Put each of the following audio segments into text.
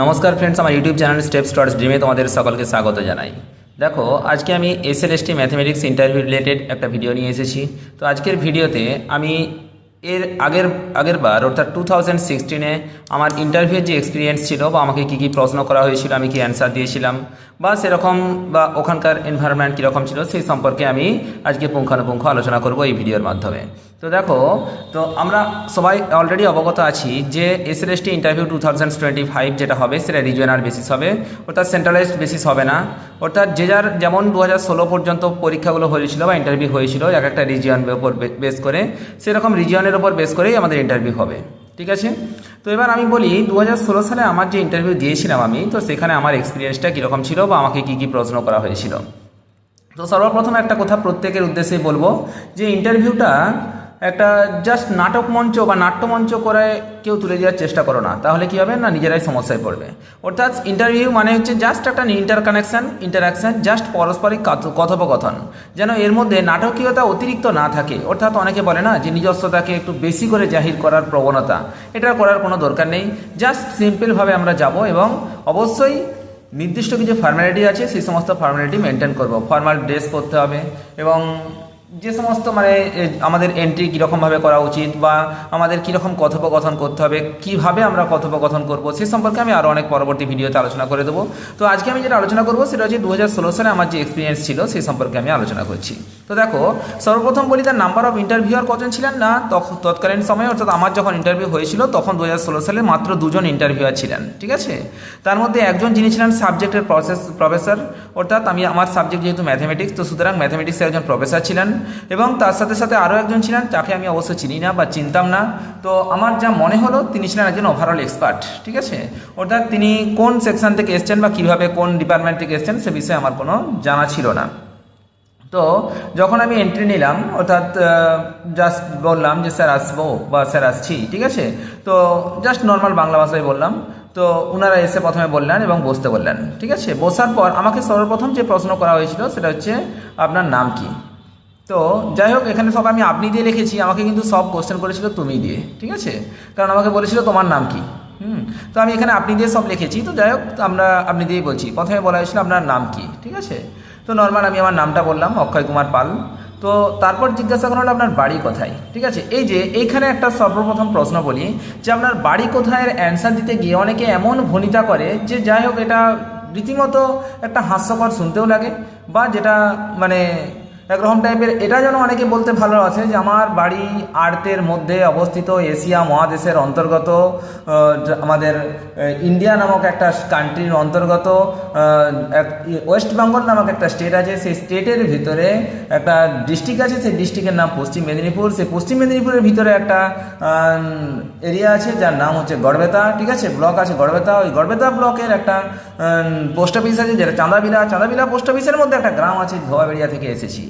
নমস্কার ফ্রেন্ডস আমার YouTube channel step stars ড্রিমে তোমাদের সকলকে স্বাগত জানাই। দেখো, আজকে আমি এসএলএসটি ম্যাথমেটিক্স ইন্টারভিউ রিলেটেড একটা ভিডিও নিয়ে এসেছি। তো আজকের ভিডিওতে আমি এর আগের আগের বার, অর্থাৎ টু থাউজেন্ড সিক্সটিনে আমার ইন্টারভিউর যে এক্সপিরিয়েন্স ছিল বা আমাকে কী কী প্রশ্ন করা হয়েছিল, আমি কি অ্যান্সার দিয়েছিলাম, বা সেরকম বা ওখানকার এনভায়রনমেন্ট কীরকম ছিল, সেই সম্পর্কে আমি আজকে পুঙ্খানুপুঙ্খ আলোচনা করব এই ভিডিওর মাধ্যমে। তো দেখো, তো আমরা সবাই অলরেডি অবগত আছি যে SLST interview two thousand twenty five যেটা হবে, সেটা রিজিয়নাল বেসিস হবে। অর্থাৎ সেন্ট্রালাইজড বেসিস হবে না। অর্থাৎ যে যার যেমন দু হাজার ষোলো পর্যন্ত পরীক্ষাগুলো হয়েছিল বা ইন্টারভিউ হয়েছিল, এক একটা রিজিয়নের উপর বেস করে, সেরকম রিজিয়নের উপর বেস করেই আমাদের ইন্টারভিউ হবে। ঠিক আছে? তো এবার আমি বলি দু হাজার ষোলো সালে আমার যে ইন্টারভিউ দিয়েছিলাম আমি, তো সেখানে আমার এক্সপিরিয়েন্সটা কীরকম ছিল বা আমাকে কী কী প্রশ্ন করা হয়েছিল? তো সর্বপ্রথম একটা কথা প্রত্যেকের উদ্দেশ্যে বলব যে ইন্টারভিউটা একটা জাস্ট নাটক মঞ্চ বা নাট্যমঞ্চ করে কেউ তুলে দেওয়ার চেষ্টা করো না। তাহলে কী হবে? না, নিজেরাই সমস্যায় পড়বে। অর্থাৎ ইন্টারভিউ মানে হচ্ছে জাস্ট একটা ইন্টার কানেকশান ইন্টারাকশান জাস্ট পারস্পরিক কথোপকথন। যেন এর মধ্যে নাটকীয়তা অতিরিক্ত না থাকে। অর্থাৎ অনেকে বলে না যে, নিজস্বতাকে একটু বেশি করে জাহির করার প্রবণতা। এটা করার কোনো দরকার নেই। জাস্ট সিম্পলভাবে আমরা যাব এবং অবশ্যই নির্দিষ্ট কিছু ফর্ম্যালিটি আছে। সেই সমস্ত ফর্ম্যালিটি মেনটেন করব। ফর্মাল ড্রেস পরতে হবে এবং যে সমস্ত মানে আমাদের এন্ট্রি কীরকমভাবে করা উচিত বা আমাদের কীরকম কথোপকথন করতে হবে, কীভাবে আমরা কথোপকথন করব, সে সম্পর্কে আমি আরও অনেক পরবর্তী ভিডিওতে আলোচনা করে দেবো। তো আজকে আমি যেটা আলোচনা করব সেটা হচ্ছে দু হাজার ষোলো সালে আমার যে এক্সপিরিয়েন্স ছিল সেই সম্পর্কে আমি আলোচনা করছি। তো দেখো, সর্বপ্রথম বলি তার নাম্বার অফ ইন্টারভিউয়ার কজন ছিলেন না তখন তৎকালীন সময়ে, অর্থাৎ আমার যখন ইন্টারভিউ হয়েছিল, তখন দু হাজার ষোলো সালে মাত্র দুজন ইন্টারভিউয়ার ছিলেন, ঠিক আছে? তার মধ্যে একজন যিনি ছিলেন সাবজেক্টের প্রসেস প্রফেসর অর্থাৎ আমি, আমার সাবজেক্ট যেহেতু ম্যাথমেটিক্স তো সুতরাং ম্যাথমেটিক্সের একজন প্রফেসর ছিলেন। এবং তার সাথে সাথে আরও একজন ছিলেন, তাকে আমি অবশ্য চিনি না বা চিনতাম না। তো আমার যা মনে হলো, তিনি ছিলেন একজন ওভারঅল এক্সপার্ট ঠিক আছে? অর্থাৎ তিনি কোন সেকশন থেকে এসছেন বা কীভাবে কোন ডিপার্টমেন্ট থেকে এসছেন, সে বিষয়ে আমার কোনো জানা ছিল না। তো যখন আমি এন্ট্রি নিলাম, অর্থাৎ জাস্ট বললাম যে স্যার আসব বা স্যার আসছি, ঠিক আছে? তো জাস্ট নর্মাল বাংলা ভাষায় বললাম। তো ওনারা এসে প্রথমে বললেন এবং বসতে বললেন, ঠিক আছে? বসার পর আমাকে সর্বপ্রথম যে প্রশ্ন করা হয়েছিল, সেটা হচ্ছে, আপনার নাম কি? তো যাই হোক, এখানে সব আমি আপনি দিয়ে লিখেছি, আমাকে কিন্তু সব কোশ্চেন করেছিল তুমি দিয়ে, ঠিক আছে? কারণ আমাকে বলেছিল তোমার নাম কি, হুম? তো আমি এখানে আপনি দিয়ে সব লিখেছি, তো যাই হোক, আমরা আপনি দিয়েই বলছি। প্রথমে বলা হয়েছিল আপনার নাম কি, ঠিক আছে? তো নর্মাল আমি আমার নামটা বললাম, অক্ষয় কুমার পাল। তো তারপর জিজ্ঞাসা করা হলো আপনার বাড়ি কোথায়, ঠিক আছে? এই যে, এইখানে একটা সর্বপ্রথম প্রশ্ন বলি, যে আপনার বাড়ি কোথায় অ্যান্সার দিতে গিয়ে অনেকে এমন ভনিতা করে, যে যাই হোক, এটা রীতিমতো একটা হাস্যকর শুনতেও লাগে, বা যেটা মানে একরকম টাইপের এটা যেন অনেকে বলতে ভালো আছে যে, আমার বাড়ি আর্তের মধ্যে অবস্থিত এশিয়া মহাদেশের অন্তর্গত আমাদের ইন্ডিয়া নামক একটা কান্ট্রির অন্তর্গত ওয়েস্ট বেঙ্গল নামক একটা স্টেট আছে। সেই স্টেটের ভিতরে একটা ডিস্ট্রিক্ট আছে। সেই ডিস্ট্রিক্টের নাম পশ্চিম মেদিনীপুর। সেই পশ্চিম মেদিনীপুরের ভিতরে একটা এরিয়া আছে, যার নাম হচ্ছে গড়বেতা। ঠিক আছে? ব্লক আছে গড়বেতা। ওই গড়বেতা ব্লকের একটা পোস্ট অফিস আছে, যেটা চাঁদাবিলা। চাঁদাবিলা পোস্ট অফিসের মধ্যে একটা গ্রাম আছে, ধোয়াবেড়িয়া থেকে এসেছি।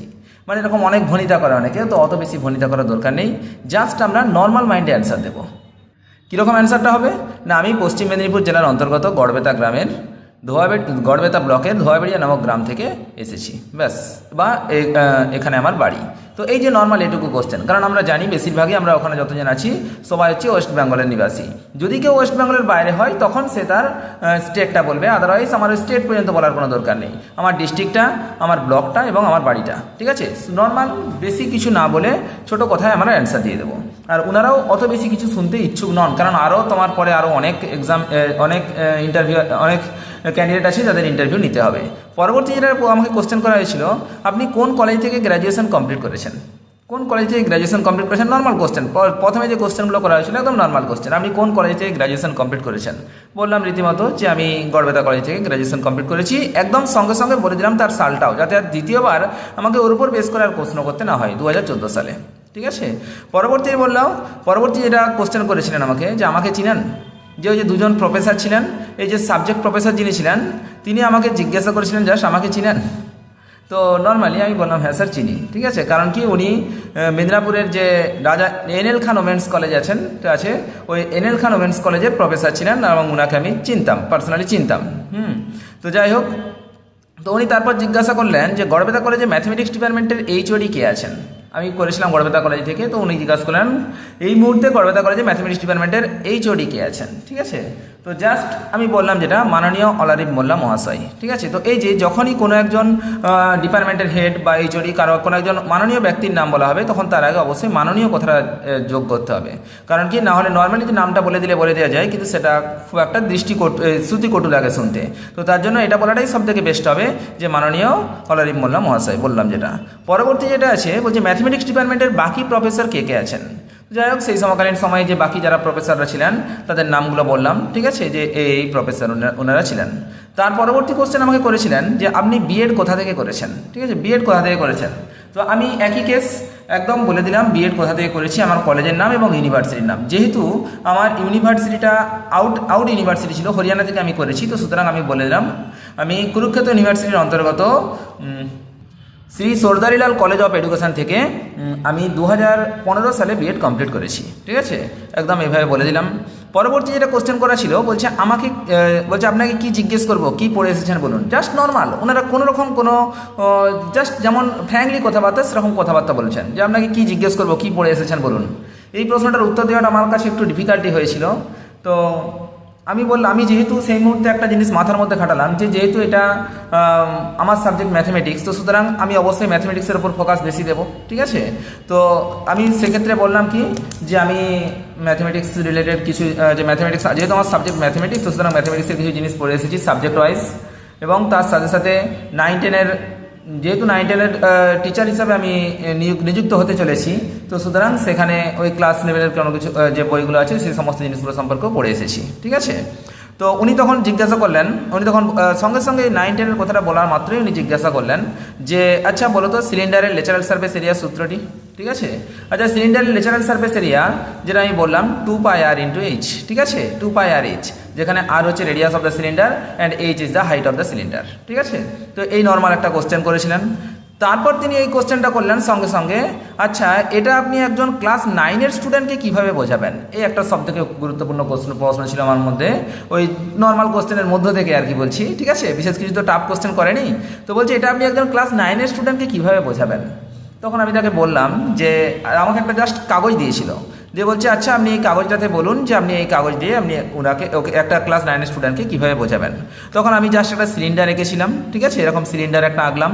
মানে এরকম অনেক ভনিতা করে অনেকে, তো অত বেশি ভনিতা করার দরকার নেই। জাস্ট আমরা নর্মাল মাইন্ডে অ্যান্সার দেবো। কীরকম অ্যান্সারটা হবে? না, আমি পশ্চিম মেদিনীপুর জেলার অন্তর্গত গড়বেতা গ্রামের ধোয়াবে গড়বেতা ব্লকের ধোয়াবেড়িয়া নামক গ্রাম থেকে এসেছি। ব্যাস, বা এখানে আমার বাড়ি। তো এই যে নর্মাল এটুকু কোশ্চেন কারণ আমরা জানি বেশিরভাগই আমরা ওখানে যতজন আছি, সবাই হচ্ছে ওয়েস্ট বেঙ্গলের নিবাসী। যদি কেউ ওয়েস্ট বেঙ্গলের বাইরে হয়, তখন সে তার স্টেটটা বলবে। আদারওয়াইজ আমার স্টেট পর্যন্ত বলার কোনো দরকার নেই। আমার ডিস্ট্রিক্টটা আমার ব্লকটা এবং আমার বাড়িটা, ঠিক আছে? নর্মাল বেশি কিছু না বলে ছোট কথায় আমরা অ্যান্সার দিয়ে দেবো। আর ওনারাও অত বেশি কিছু শুনতে ইচ্ছুক নন, কারণ আরও তোমার পরে আরও অনেক এক্সাম অনেক ইন্টারভিউ অনেক ক্যান্ডিডেট আছে যাদের ইন্টারভিউ নিতে হবে। পরবর্তী যেটা আমাকে কোশ্চেন করা হয়েছিল, আপনি কোন কলেজ থেকে গ্র্যাজুয়েশন কমপ্লিট করেছেন? কোন কলেজ থেকে গ্র্যাজুয়েশন কমপ্লিট করেছেন? নর্মাল কোশ্চেন প্রথমে যে কোশ্চেনগুলো করা হয়েছিল, একদম নর্মাল কোশ্চেন আপনি কোন কলেজ থেকে গ্র্যাজুয়েশন কমপ্লিট করেছেন? বললাম রীতিমতো যে আমি গড়বেতা কলেজ থেকে গ্র্যাজুয়েশন কমপ্লিট করেছি। একদম সঙ্গে সঙ্গে বলে দিলাম তার সালটাও, যাতে আর দ্বিতীয়বার আমাকে ওর উপর বেস করে আর প্রশ্ন করতে না হয় দু হাজার চোদ্দ সালে। ঠিক আছে? পরবর্তী বললাম, পরবর্তী যেটা কোশ্চেন করেছিলেন আমাকে, যে আমাকে চিনেন? যে ওই যে দুজন প্রফেসর ছিলেন, এই যে সাবজেক্ট প্রফেসর যিনি ছিলেন, তিনি আমাকে জিজ্ঞাসা করেছিলেন জাস্ট আমাকে চিনেন? তো নর্মালি আমি বললাম হ্যাঁ স্যার চিনি। ঠিক আছে? কারণ কি উনি মেদিনীপুরের যে Raja N L Khan women's college আছেন আছে, ওই এন এল খান ওমেন্স কলেজের প্রফেসর ছিলেন এবং ওনাকে আমি চিনতাম পার্সোনালি চিনতাম। হুম? তো যাই হোক, তো উনি তারপর জিজ্ঞাসা করলেন যে গড়বেদা কলেজে ম্যাথমেটিক্স ডিপার্টমেন্টের এইচওডি কে আছেন? আমি করেছিলাম গড়বেতা কলেজ থেকে, তো উনি জিজ্ঞাসা করলেন, এই মুহূর্তে গড়বেতা কলেজে ম্যাথামেটিক্স ডিপার্টমেন্টের এইচওডি কে আছেন, ঠিক আছে? তো জাস্ট আমি বললাম যেটা, মাননীয় অলারিফ মোল্লা মহাশয়, ঠিক আছে? তো এই যে যখনই কোনো একজন ডিপার্টমেন্টের হেড বা এইচওডি কারও, কোনো একজন মাননীয় ব্যক্তির নাম বলা হবে, তখন তার আগে অবশ্যই মাননীয় কথাটা যোগ করতে হবে। কারণ কি, না হলে নর্মালি যে নামটা বলে দিলে বলে দেওয়া যায়, কিন্তু সেটা খুব একটা দৃষ্টি শ্রুতিকটু লাগে শুনতে। তো তার জন্য এটা বলাটাই সব থেকে বেস্ট হবে যে মাননীয় অলারিফ মোল্লা মহাশয়, বললাম যেটা। পরবর্তী যেটা আছে, বলছে ম্যাথমেটিক্স ডিপার্টমেন্টের বাকি প্রফেসর কে কে আছেন? যাই হোক, সেই সমকালীন সময়ে যে বাকি যারা প্রফেসররা ছিলেন, তাদের নামগুলো বললাম, ঠিক আছে? যে এই প্রফেসর ওনারা ছিলেন। তার পরবর্তী কোশ্চেন আমাকে করেছিলেন যে, আপনি বিএড কোথা থেকে করেছেন? ঠিক আছে? বিএড কোথা থেকে করেছেন? তো আমি একই কেস একদম বলে দিলাম বিএড কোথা থেকে করেছি, আমার কলেজের নাম এবং ইউনিভার্সিটির নাম। যেহেতু আমার ইউনিভার্সিটিটা আউট আউট ইউনিভার্সিটি ছিল, হরিয়ানা থেকে আমি করেছি, তো সুতরাং আমি বলে দিলাম, আমি কুরুক্ষেত্র ইউনিভার্সিটির অন্তর্গত Shri Sardarilal college of education থেকে আমি দু হাজার পনেরো সালে বিএড কমপ্লিট করেছি, ঠিক আছে? একদম এভাবে বলে দিলাম। পরবর্তী যেটা কোশ্চেন করা ছিল, বলছে আমাকে বলছে আপনাকে কি জিজ্ঞেস করব, কি পড়ে এসেছেন বলুন? জাস্ট নর্মাল ওনারা কোনো রকম কোনো জাস্ট যেমন ফ্র্যাঙ্কলি কথাবার্তা, সেরকম কথাবার্তা বলছেন। যে আপনাকে কি জিজ্ঞেস করব, কি পড়ে এসেছেন বলুন? এই প্রশ্নটার উত্তর দেওয়াটা আমার কাছে একটু ডিফিকাল্টি হয়েছিল। তো আমি বললাম, আমি যেহেতু সেই মুহূর্তে একটা জিনিস মাথার মধ্যে খাটালাম যে যেহেতু এটা আমার সাবজেক্ট ম্যাথমেটিক্স তো সুতরাং আমি অবশ্যই ম্যাথমেটিক্সের উপর ফোকাস বেশি দেবো, ঠিক আছে? তো আমি সেক্ষেত্রে বললাম কি যে আমি ম্যাথমেটিক্স রিলেটেড কিছু যে ম্যাথমেটিক্স যেহেতু আমার সাবজেক্ট ম্যাথমেটিক্স তো সুতরাং ম্যাথমেটিক্সের কিছু জিনিস পড়ে এসেছি সাবজেক্ট ওয়াইজ এবং তার সাথে সাথে নাইন টেনের যেহেতু নাইন টেনের টিচার হিসাবে আমি নিযুক্ত হতে চলেছি, তো সুতরাং সেখানে ওই ক্লাস লেভেলের কোনো কিছু যে বইগুলো আছে, সেই সমস্ত জিনিসগুলো সম্পর্কেও পড়ে এসেছি, ঠিক আছে? তো উনি তখন জিজ্ঞাসা করলেন, উনি তখন সঙ্গে সঙ্গে নাইন টেনের কথাটা বলার মাত্রই উনি জিজ্ঞাসা করলেন যে আচ্ছা বলো তো সিলিন্ডারের লেচারাল সার্ফেস এরিয়া সূত্রটি? ঠিক আছে? আচ্ছা সিলিন্ডারের লেচারাল সার্ফেস এরিয়া যেটা আমি বললাম two pi R into H ঠিক আছে? টু পাই আর এইচ যেখানে আর হচ্ছে radius of the cylinder and H is the height of the cylinder ঠিক আছে? তো এই নর্মাল একটা কোশ্চেন করেছিলেন। তারপর তিনি এই কোশ্চেনটা করলেন সঙ্গে সঙ্গে আচ্ছা এটা আপনি একজন ক্লাস নাইনের স্টুডেন্টকে কীভাবে বোঝাবেন? এই একটা সব থেকে গুরুত্বপূর্ণ প্রশ্ন প্রশ্ন ছিল আমার মধ্যে। ওই নর্মাল কোশ্চেনের মধ্য থেকে আর কি বলছি, ঠিক আছে? বিশেষ কিছু তো টাফ কোশ্চেন করেনি। তো বলছে, এটা আপনি একজন ক্লাস নাইনের স্টুডেন্টকে কীভাবে বোঝাবেন? তখন আমি তাকে বললাম যে, আমাকে একটা জাস্ট কাগজ দিয়েছিল। যে বলছে আচ্ছা আপনি এই কাগজটাতে বলুন যে আপনি এই কাগজ দিয়ে আপনি ওনাকে ওকে একটা ক্লাস নাইনের স্টুডেন্টকে কীভাবে বোঝাবেন? তখন আমি জাস্ট একটা সিলিন্ডার এঁকেছিলাম, ঠিক আছে? এরকম সিলিন্ডার একটা আঁকলাম।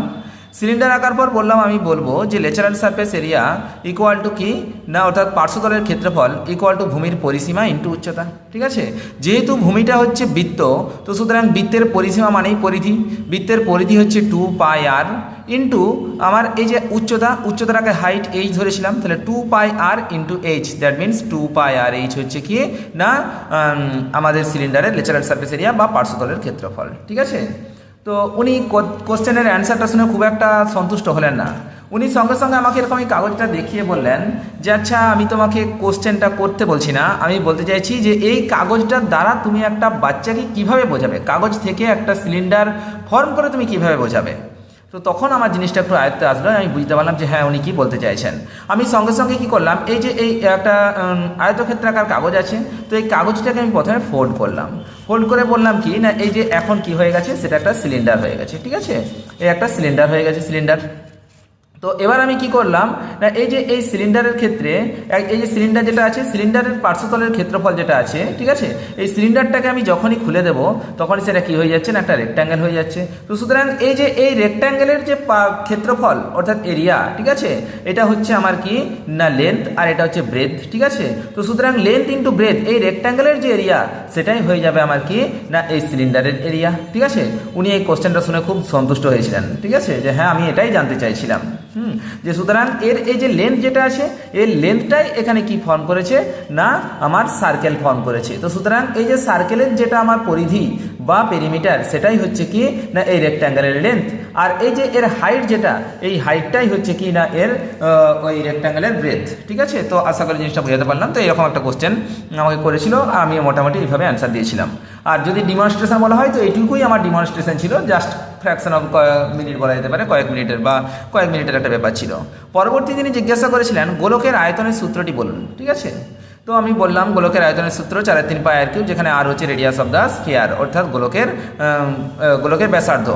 সিলিন্ডার আঁকার পর বললাম, আমি বলব যে lateral surface area equal to কি? না, অর্থাৎ পার্শ্বতলের ক্ষেত্রফল ইকুয়াল টু ভূমির পরিসীমা ইন্টু উচ্চতা। ঠিক আছে? যেহেতু ভূমিটা হচ্ছে বৃত্ত, তো সুতরাং বৃত্তের পরিসীমা মানেই পরিধি। বৃত্তের পরিধি হচ্ছে টু পাই আর ইন্টু আমার এই যে উচ্চতা, উচ্চতাটাকে হাইট এইচ ধরেছিলাম, তাহলে two pi R into H that means two pi R H হচ্ছে কি? না আমাদের সিলিন্ডারের লেচারাল সারফেস এরিয়া বা পার্শ্বতলের ক্ষেত্রফল। ঠিক আছে? তো উনি কোশ্চেনের অ্যান্সারটা শুনে খুব একটা সন্তুষ্ট হলেন না। উনি সঙ্গে সঙ্গে আমাকে এরকম এই কাগজটা দেখিয়ে বললেন যে আচ্ছা আমি তোমাকে কোশ্চেনটা করতে বলছি না। আমি বলতে চাইছি যে এই কাগজটার দ্বারা তুমি একটা বাচ্চাকে কীভাবে বোঝাবে? কাগজ থেকে একটা সিলিন্ডার ফর্ম করে তুমি কীভাবে বোঝাবে? তো তখন আমার জিনিসটা একটু আয়ত্তে আসলো। আমি বুঝতে পারলাম যে হ্যাঁ উনি কী বলতে চাইছেন। আমি সঙ্গে সঙ্গে কি করলাম? এই যে এই একটা উম, আয়তক্ষেত্রাকার কাগজ আছে তো এই কাগজটাকে আমি প্রথমে ফোল্ড করলাম। ফোল্ড করে বললাম কি, না, এই যে এখন কি হয়ে গেছে, সেটা একটা সিলিন্ডার হয়ে গেছে, ঠিক আছে? এই একটা সিলিন্ডার হয়ে গেছে সিলিন্ডার তো এবার আমি কি করলাম? না, এই যে এই সিলিন্ডারের ক্ষেত্রে, এই যে সিলিন্ডার যেটা আছে সিলিন্ডারের পার্শ্বতলের ক্ষেত্রফল যেটা আছে, ঠিক আছে? এই সিলিন্ডারটাকে আমি যখনই খুলে দেবো, তখনই সেটা কি হয়ে যাচ্ছে না, একটা রেক্ট্যাঙ্গেল হয়ে যাচ্ছে। তো সুতরাং এই যে এই রেক্ট্যাঙ্গেলের যে ক্ষেত্রফল, অর্থাৎ এরিয়া ঠিক আছে? এটা হচ্ছে আমার কি? না লেন্থ আর এটা হচ্ছে ব্রেথ ঠিক আছে? তো সুতরাং লেন্থ ইন্টু ব্রেথ এই রেক্ট্যাঙ্গেলের যে এরিয়া সেটাই হয়ে যাবে আমার কি? না, এই সিলিন্ডারের এরিয়া ঠিক আছে? উনি এই কোশ্চেনটা শুনে খুব সন্তুষ্ট হয়েছিলেন, ঠিক আছে? যে হ্যাঁ আমি এটাই জানতে চাইছিলাম। হুম, যে সুতরাং এর এই যে লেন্থ যেটা আছে এর লেন্থটাই এখানে কি ফর্ম করেছে? না, আমার সার্কেল ফর্ম করেছে। তো সুতরাং এই যে সার্কেলের যেটা আমার পরিধি বা পেরিমিটার সেটাই হচ্ছে কি না এই রেক্ট্যাঙ্গেলের লেন্থ আর এই যে এর হাইট যেটা, এই হাইটটাই হচ্ছে কি না এর ওই রেক্ট্যাঙ্গেলের ব্রেথ ঠিক আছে? তো আশা করি জিনিসটা বোঝাতে পারলাম। তো এরকম একটা কোশ্চেন আমাকে করেছিল, আমি মোটামুটি এইভাবে অ্যান্সার দিয়েছিলাম। আর যদি ডিমনস্ট্রেশন বলা হয়, তো এইটুকুই আমার ডিমনস্ট্রেশন ছিল জাস্ট ফ্র্যাকশন অফ মিনিট বলা যেতে পারে, কয়েক মিনিটের বা কয়েক মিনিটের একটা ব্যাপার ছিল। পরবর্তী তিনি জিজ্ঞাসা করেছিলেন, গোলকের আয়তনের সূত্রটি বলুন, ঠিক আছে? তো আমি বললাম গোলকের আয়তনের সূত্র চারের তিন পাই আর কিউব, যেখানে আর হচ্ছে রেডিয়াস অফ দ্য স্ফিয়ার অর্থাৎ গোলকের গোলকের ব্যাসার্ধ।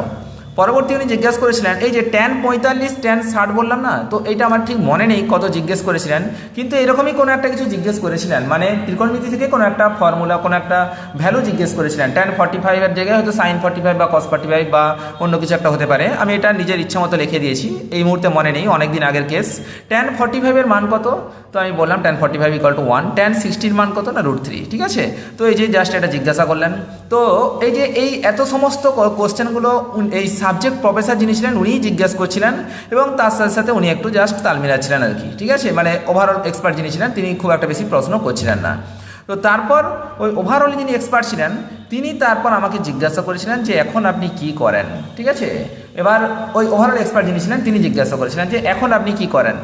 পরবর্তী উনি জিজ্ঞেস করেছিলেন, এই যে ট্যান পঁয়তাল্লিশ ট্যান ষাট বললাম না? তো এটা আমার ঠিক মনে নেই কত জিজ্ঞেস করেছিলেন, কিন্তু এরকমই কোনো একটা কিছু জিজ্ঞেস করেছিলেন। মানে ত্রিকোণমিতি থেকে কোনো একটা ফর্মুলা কোনো একটা ভ্যালু জিজ্ঞেস করেছিলেন। ট্যান ফর্টি ফাইভের জায়গায় হয়তো সাইন ফর্টি ফাইভ বা কস ফর্টি ফাইভ বা অন্য কিছু একটা হতে পারে। আমি এটা নিজের ইচ্ছা মতো লিখে দিয়েছি। এই মুহূর্তে মনে নেই অনেক দিন আগের কেস ট্যান ফর্টি ফাইভের মান কত? তো আমি বললাম tan forty five equal to one tan সিক্সটির মান কত না রুট থ্রি ঠিক আছে? তো এই যে জাস্ট এটা জিজ্ঞাসা করলেন। তো এই যে এই এত সমস্ত কোশ্চেনগুলো এই সাবজেক্ট প্রফেসর যিনি ছিলেন, উনিই জিজ্ঞাসা করছিলেন এবং তার সাথে সাথে উনি একটু জাস্ট তাল মিলাচ্ছিলেন আর কি, ঠিক আছে? মানে ওভারঅল এক্সপার্ট যিনি ছিলেন, তিনি খুব একটা বেশি প্রশ্ন করছিলেন না। তো তারপর ওই ওভারঅল যিনি এক্সপার্ট ছিলেন, তিনি তারপর আমাকে জিজ্ঞাসা করেছিলেন যে এখন আপনি কি করেন, ঠিক আছে? এবার ওই ওভারঅল এক্সপার্ট যিনি ছিলেন, তিনি জিজ্ঞাসা করেছিলেন যে এখন আপনি কি করেন?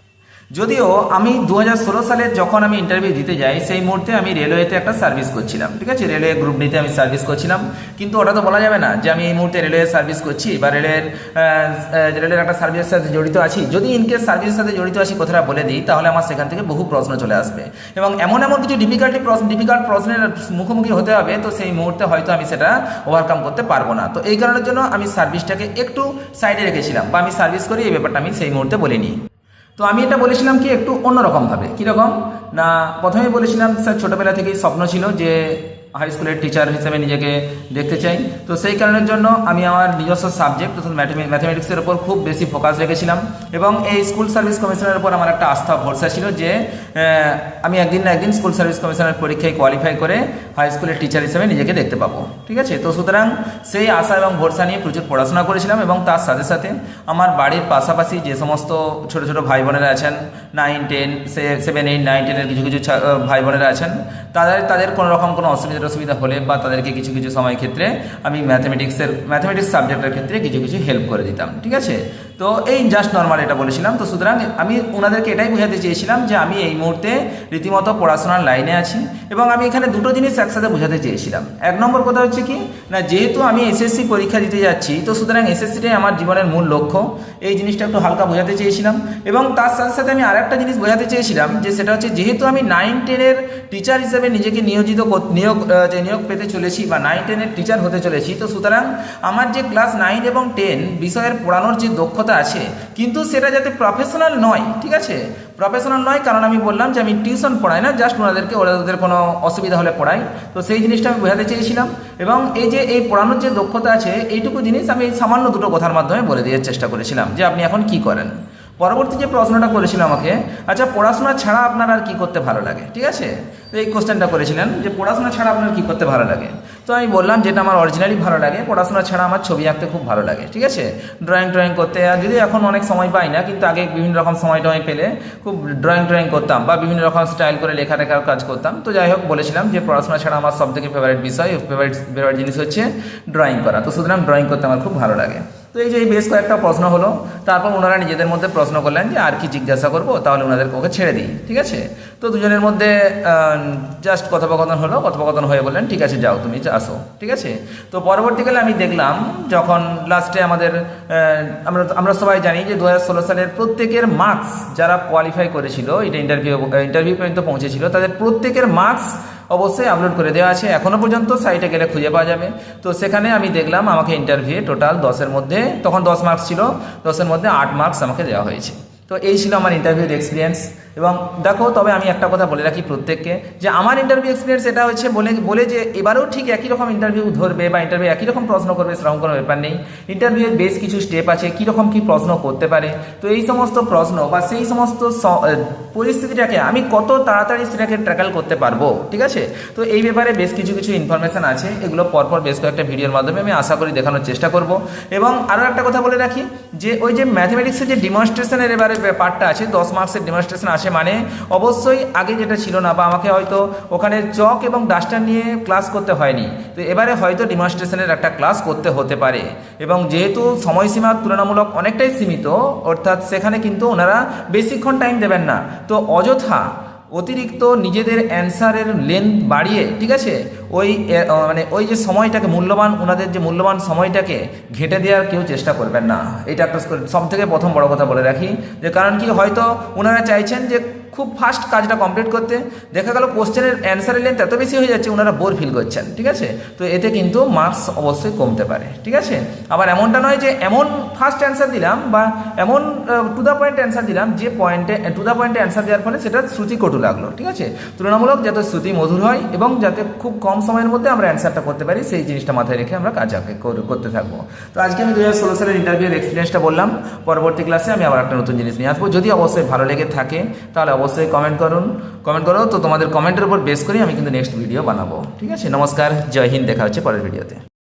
যদিও আমি দু হাজার ষোলো সালে যখন আমি ইন্টারভিউ দিতে যাই, সেই মুহূর্তে আমি রেলওয়েতে একটা সার্ভিস করছিলাম, ঠিক আছে? রেলওয়ে গ্রুপ নিতে আমি সার্ভিস করছিলাম। কিন্তু ওটা তো বলা যাবে না যে আমি এই মুহূর্তে রেলওয়ে সার্ভিস করছি বা রেলের রেলের একটা সার্ভিসের সাথে জড়িত আছি। যদি ইনকেস সার্ভিসের সাথে জড়িত আছি, কথাটা বলে দিই, তাহলে আমার সেখান থেকে বহু প্রশ্ন চলে আসবে। এবং এমন এমন কিছু ডিফিকাল্টি প্রশ্ন ডিফিকাল্ট প্রশ্নের মুখোমুখি হতে হবে, তো সেই মুহূর্তে হয়তো আমি সেটা ওভারকাম করতে পারব না। তো এই কারণের জন্য আমি সার্ভিসটাকে একটু সাইডে রেখেছিলাম বা আমি সার্ভিস করি, এই ব্যাপারটা আমি সেই মুহূর্তে বলিনি। তো আমি এটা বলেছিলাম কি একটু অন্যরকমভাবে। কীরকম? না প্রথমেই বলেছিলাম, স্যার, ছোটোবেলা থেকেই স্বপ্ন ছিল যে হাই স্কুলের টিচার হিসেবে নিজেকে দেখতে চাই। তো সেই কারণের জন্য আমি আমার নিজস্ব সাবজেক্ট অর্থাৎ ম্যাথমেটিক্সের ওপর খুব বেশি ফোকাস রেখেছিলাম এবং এই স্কুল সার্ভিস কমিশনের উপর আমার একটা আস্থা, ভরসা ছিল যে আমি একদিন না একদিন স্কুল সার্ভিস কমিশনের পরীক্ষায় কোয়ালিফাই করে হাই স্কুলের টিচার হিসেবে নিজেকে দেখতে পাবো। ঠিক আছে? তো সুতরাং সেই আশা এবং ভরসা নিয়ে প্রচুর পড়াশোনা করেছিলাম এবং তার সাথে সাথে আমার বাড়ির পাশাপাশি যে সমস্ত ছোট ছোট ভাই বোনেরা আছেন nine ten seven eight nine টেনের কিছু কিছু ভাই বোনেরা আছেন। তাদের তাদের কোনো রকম কোনো অসুবিধার অসুবিধা হলে বা তাদেরকে কিছু কিছু সময় ক্ষেত্রে আমি ম্যাথামেটিক্সের ম্যাথামেটিক্স সাবজেক্টের ক্ষেত্রে কিছু কিছু হেল্প করে দিতাম, ঠিক আছে? তো এই জাস্ট নর্মাল এটা বলেছিলাম। তো সুতরাং আমি ওনাদেরকে এটাই বোঝাতে চেয়েছিলাম যে আমি এই মুহূর্তে রীতিমতো পড়াশোনার লাইনে আছি এবং আমি এখানে দুটো জিনিস একসাথে বোঝাতে চেয়েছিলাম। এক নম্বর কথা হচ্ছে কি, না যেহেতু আমি এসএসসি পরীক্ষা দিতে যাচ্ছি, তো সুতরাং এসএসসিটাই আমার জীবনের মূল লক্ষ্য। এই জিনিসটা একটু হালকা বোঝাতে চেয়েছিলাম এবং তার সাথে সাথে আমি আরেকটা জিনিস বোঝাতে চেয়েছিলাম যে সেটা হচ্ছে যেহেতু আমি নাইন টেনের টিচার হিসেবে নিজেকে নিয়োজিত নিয়োগ যে নিয়োগ পেতে চলেছি বা নাইন টেনের টিচার হতে চলেছি, তো সুতরাং আমার যে ক্লাস নাইন এবং টেন বিষয়ের পড়ানোর যে দক্ষতা আছে। কিন্তু সেটা যাতে প্রফেশনাল নয়, ঠিক আছে? প্রফেশনাল নয় কারণ আমি বললাম যে আমি টিউশন পড়াই না জাস্ট ওনাদেরকে ওনাদের কোনো অসুবিধা হলে পড়াই। তো সেই জিনিসটা আমি বোঝাতে চেয়েছিলাম এবং এই যে, এই পড়ানোর যে দক্ষতা আছে, এইটুকু জিনিস আমি সামান্য দুটো কথার মাধ্যমে বলে দেওয়ার চেষ্টা করেছিলাম যে আপনি এখন কি করেন। পরবর্তী যে প্রশ্নটা করেছিল আমাকে আচ্ছা পড়াশোনা ছাড়া আপনার আর কী করতে ভালো লাগে? ঠিক আছে? তো এই কোশ্চেনটা করেছিলেন যে, পড়াশোনা ছাড়া আপনার কী করতে ভালো লাগে? তো আমি বললাম যেটা আমার অরিজিনালি ভালো লাগে, পড়াশোনা ছাড়া আমার ছবি আঁকতে খুব ভালো লাগে, ঠিক আছে? ড্রয়িং ড্রয়িং করতে, আর যদি এখন অনেক সময় পাই না, কিন্তু আগে বিভিন্ন রকম সময় টয় পেলে খুব ড্রয়িং ড্রয়িং করতাম, বা বিভিন্ন রকম স্টাইল করে লেখা লেখার কাজ করতাম। তো যাই হোক, বলেছিলাম যে, পড়াশোনা ছাড়া আমার সব থেকে ফেভারিট বিষয় ফেভারিট ফেভারিট জিনিস হচ্ছে ড্রয়িং করা। তো সুতরাং ড্রয়িং করতে আমার খুব ভালো লাগে। তো এই যে এই বেশ কয়েকটা প্রশ্ন হলো, তারপর ওনারা নিজেদের মধ্যে প্রশ্ন করলেন যে আর কি জিজ্ঞাসা করব, তাহলে ওনাদেরকে ওকে ছেড়ে দিই, ঠিক আছে? তো দুজনের মধ্যে জাস্ট কথোপকথন হলো, কথোপকথন হয়ে বললেন, ঠিক আছে, যাও তুমি আসো ঠিক আছে? তো পরবর্তীকালে আমি দেখলাম, যখন লাস্টে আমাদের আমরা আমরা সবাই জানি যে দু হাজার ষোলো সালের প্রত্যেকের মার্কস যারা কোয়ালিফাই করেছিল, এটা ইন্টারভিউ ইন্টারভিউ পর্যন্ত পৌঁছেছিল, তাদের প্রত্যেকের মার্কস অবশ্যই আপলোড করে দেওয়া আছে। এখনও পর্যন্ত সাইটে গেলে খুঁজে পাওয়া যাবে। তো সেখানে আমি দেখলাম আমাকে ইন্টারভিউ টোটাল দশের মধ্যে, তখন দশ মার্কস ছিল দশের মধ্যে আট মার্কস আমাকে দেওয়া হয়েছে। তো এই ছিল আমার ইন্টারভিউর এক্সপিরিয়েন্স এবং দেখো, তবে আমি একটা কথা বলে রাখি প্রত্যেককে, যে আমার ইন্টারভিউ এক্সপিরিয়েন্স এটা হচ্ছে বলে বলে যে এবারেও ঠিক একই রকম ইন্টারভিউ ধরবে বা ইন্টারভিউ একই রকম প্রশ্ন করবে, সেরকম কোনো ব্যাপার নেই। ইন্টারভিউয়ের বেশ কিছু স্টেপ আছে, কীরকম কী প্রশ্ন করতে পারে। তো এই সমস্ত প্রশ্ন বা সেই সমস্ত পরিস্থিতিটাকে আমি কত তাড়াতাড়ি সেটাকে ট্র্যাকেল করতে পারব, ঠিক আছে? তো এই ব্যাপারে বেশ কিছু কিছু ইনফরমেশান আছে, এগুলো পরপর বেশ কয়েকটা ভিডিওর মাধ্যমে আমি আশা করি দেখানোর চেষ্টা করব। এবং আরও একটা কথা বলে রাখি, যে ওই যে ম্যাথমেটিক্সের যে ডিমনস্ট্রেশনের এবারে ব্যাপারটা আছে, দশ মার্কসের ডিমনস্ট্রেশন আছে মানে অবশ্যই আগে যেটা ছিল না বা আমাকে হয়তো ওখানে চক এবং ডাস্টার নিয়ে ক্লাস করতে হয়নি। তো এবারে হয়তো ডিমনস্ট্রেশনের একটা ক্লাস করতে হতে পারে। এবং যেহেতু সময়সীমা তুলনামূলক অনেকটাই সীমিত, অর্থাৎ সেখানে কিন্তু ওনারা বেশিক্ষণ টাইম দেবেন না। তো অযথা অতিরিক্ত নিজেদের অ্যান্সারের লেন্থ বাড়িয়ে, ঠিক আছে? ওই মানে ওই যে সময়টাকে মূল্যবান ওনাদের যে মূল্যবান সময়টাকে ঘেটে দেওয়ার কেউ চেষ্টা করবেন না। এটা একটা সব থেকে প্রথম বড় কথা বলে রাখি। যে কারণ কি, হয়তো ওনারা চাইছেন যে খুব ফাস্ট কাজটা কমপ্লিট করতে। দেখা গেল কোশ্চেনের অ্যান্সারের লেন্থ এত বেশি হয়ে যাচ্ছে ওনারা বোর ফিল করছেন, ঠিক আছে? তো এতে কিন্তু মার্কস অবশ্যই কমতে পারে, ঠিক আছে? আবার এমনটা নয় যে এমন ফার্স্ট অ্যান্সার দিলাম বা এমন টু দ্য পয়েন্ট অ্যান্সার দিলাম যে পয়েন্টে টু দ্য পয়েন্টে অ্যান্সার দেওয়ার ফলে সেটা শ্রুতি কটু লাগল, ঠিক আছে? তুলনামূলক যাতে শ্রুতি মধুর হয় এবং যাতে খুব কম সময়ের মধ্যে আমরা অ্যান্সারটা করতে পারি, সেই জিনিসটা মাথায় রেখে আমরা কাজ করতে থাকব। তো আজকে আমি দু হাজার ষোলো সালের ইন্টারভিউর এক্সপিরিয়েন্সটা বললাম। পরবর্তী ক্লাসে আমি আবার একটা নতুন জিনিস নিয়ে আসব। যদি অবশ্যই ভালো লেগে থাকে, তাহলে অবশ্যই কমেন্ট করুন। কমেন্ট করো, তো তোমাদের কমেন্টের উপর বেস করে আমি কিন্তু নেক্সট ভিডিও বানাবো। ঠিক আছে? নমস্কার, জয় হিন্দ, দেখা হচ্ছে পরের ভিডিওতে